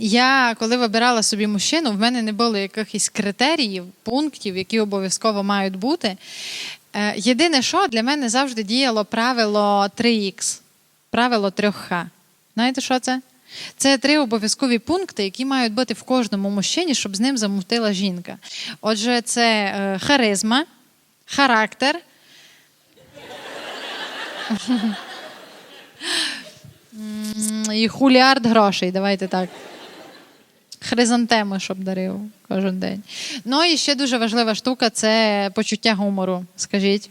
Я коли вибирала собі мужчину, в мене не було якихось критеріїв, пунктів, які обов'язково мають бути. Е, Єдине, що для мене завжди діяло правило 3х, правило 3Х. Знаєте, що це? Це три обов'язкові пункти, які мають бути в кожному мужчині, щоб з ним замутила жінка. Отже, це е, харизма, характер. І хуліард грошей, давайте так. Хризантеми, щоб дарив кожен день. Ну і ще дуже важлива штука це почуття гумору. Скажіть.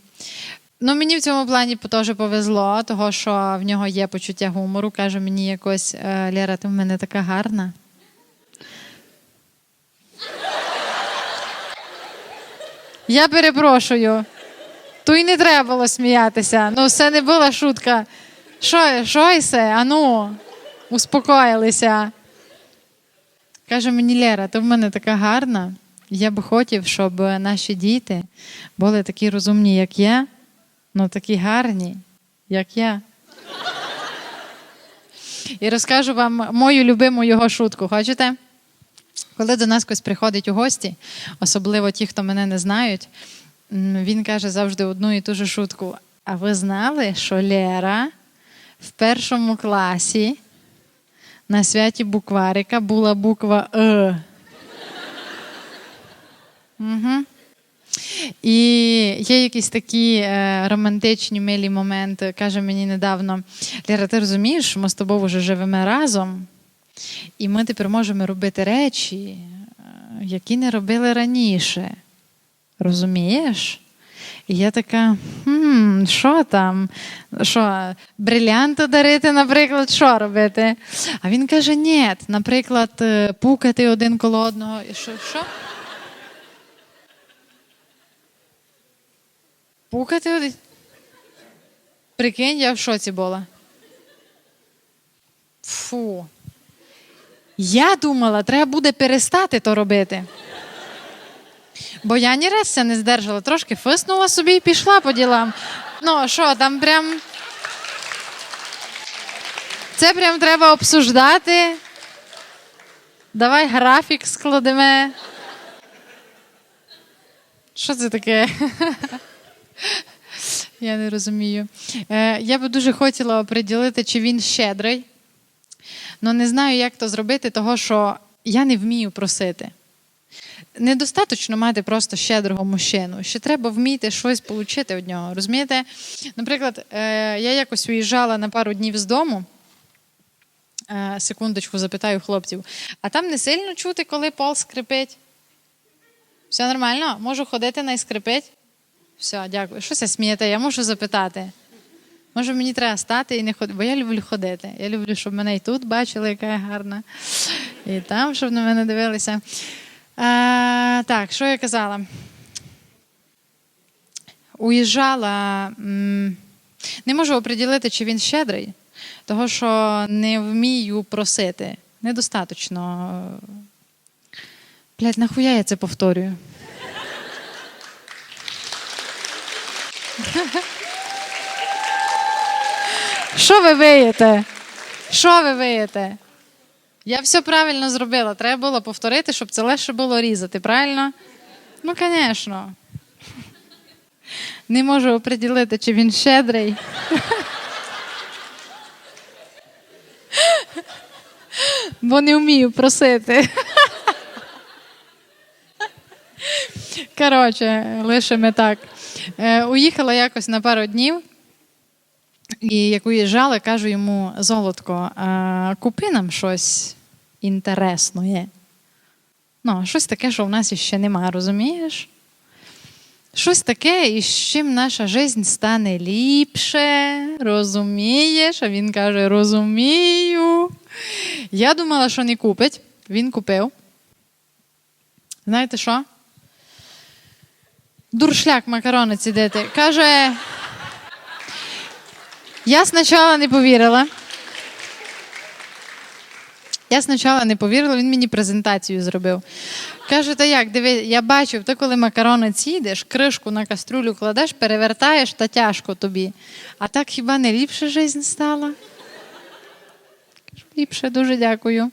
Ну, мені в цьому плані теж повезло, того що в нього є почуття гумору. Каже мені якось «Е, Лєра, ти в мене така гарна. Я перепрошую. То й не треба було сміятися. Ну, це не була шутка. Що, що ісе? Ану, успокоїлися. Каже мені Лера, ти в мене така гарна. Я би хотів, щоб наші діти були такі розумні, як я, ну такі гарні, як я. І розкажу вам мою любиму його шутку. Хочете? Коли до нас хтось приходить у гості, особливо ті, хто мене не знають, він каже завжди одну і ту же шутку. А ви знали, що Лера в першому класі на святі букварика була буква Е. Угу. І є якісь такі е, романтичні милі моменти. Каже мені недавно: Лера, ти розумієш, ми з тобою вже живемо разом, і ми тепер можемо робити речі, е, які не робили раніше. Розумієш? І я така, хм, що там? Що, брилянти дарити, наприклад, що робити? А він каже: ні, наприклад, е, пукати один коло одного. І що? що? Пукати один. Прикинь, я в шоці була. Фу. Я думала, треба буде перестати то робити. Бо я ні раз це не здержала, трошки фиснула собі і пішла по ділам. Ну, що, там прям. Це прям треба обсуждати. Давай графік складемо. Що це таке? Я не розумію. Е, я би дуже хотіла оприділити, чи він щедрий. але не знаю, як то зробити, того що я не вмію просити. Недостаточно мати просто щедрого мужчину. Ще треба вміти щось отримати від нього. Розумієте? Наприклад, е, я якось уїжджала на пару днів з дому. Е, секундочку, запитаю хлопців. А там не сильно чути, коли пол скрипить. Все нормально? Можу ходити на скрипить? Все, дякую. Що це смієте? Я можу запитати. Може, мені треба стати і не ходити, бо я люблю ходити. Я люблю, щоб мене і тут бачили, яка я гарна, і там, щоб на мене дивилися. А, так, що я казала? Уїжджала. Не можу оприділити, чи він щедрий, того що не вмію просити. Недостаточно. Блять, нахуя я це повторюю? Що ви виєте? Що ви виєте? Я все правильно зробила. Треба було повторити, щоб це легше було різати, правильно? Ну, звісно. Не можу оприділити, чи він щедрий. Бо не вмію просити. Коротше, лишимо так. Е, уїхала якось на пару днів. І як уїжджали, кажу йому, Золотко, купи нам щось інтересне. Ну, щось таке, що в нас іще немає, розумієш? Щось таке, із чим наша життя стане ліпше, розумієш? А він каже: розумію. Я думала, що не купить. Він купив. Знаєте що? Дуршляк макарони цідити. Каже. Я спочатку не повірила. Я спочатку не повірила, він мені презентацію зробив. Каже, та як, диви, я бачив, ти коли макарони цідиш, кришку на каструлю кладеш, перевертаєш та тяжко тобі. А так хіба не ліпше життя стала? Кажу, Ліпше, дуже дякую.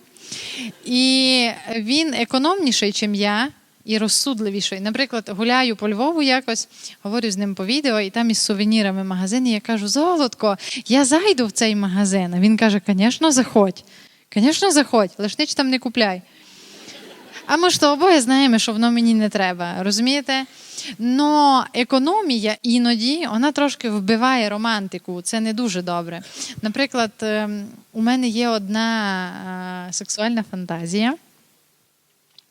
І він економніший, ніж я, і розсудливіший. Наприклад, гуляю по Львову якось, говорю з ним по відео, і там із сувенірами магазин, і я кажу: Золотко, я зайду в цей магазин. А він каже: Звісно, заходь. Звісно, заходь, лиш ніч там не купляй. А ми ж то обоє знаємо, що воно мені не треба. Розумієте? Но економія іноді вона трошки вбиває романтику. Це не дуже добре. Наприклад, ем, у мене є одна е, сексуальна фантазія.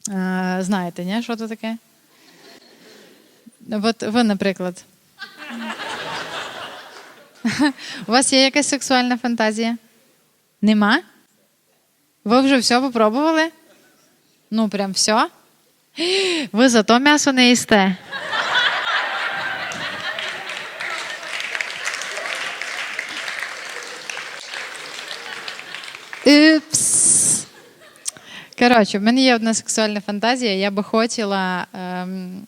Е, Знаєте, ні? що це таке? От ви, наприклад. У вас є якась сексуальна фантазія? Нема? Ви вже все попробували? Ну, прям все? Ви зато м'ясо не їсте. Коротше, в мене є одна сексуальна фантазія. Я би хотіла, ем,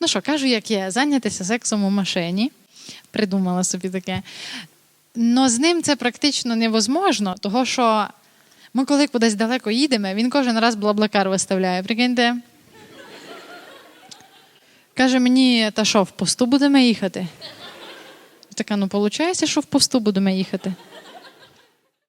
ну що, кажу, як є, зайнятися сексом у машині. Придумала собі таке. Но з ним це практично невозможно, того що ми, коли кудись далеко їдемо, він кожен раз блаблакар виставляє. Прикиньте. Каже мені, та що, в посту будемо їхати? Така, ну, виходить, що в посту будемо їхати.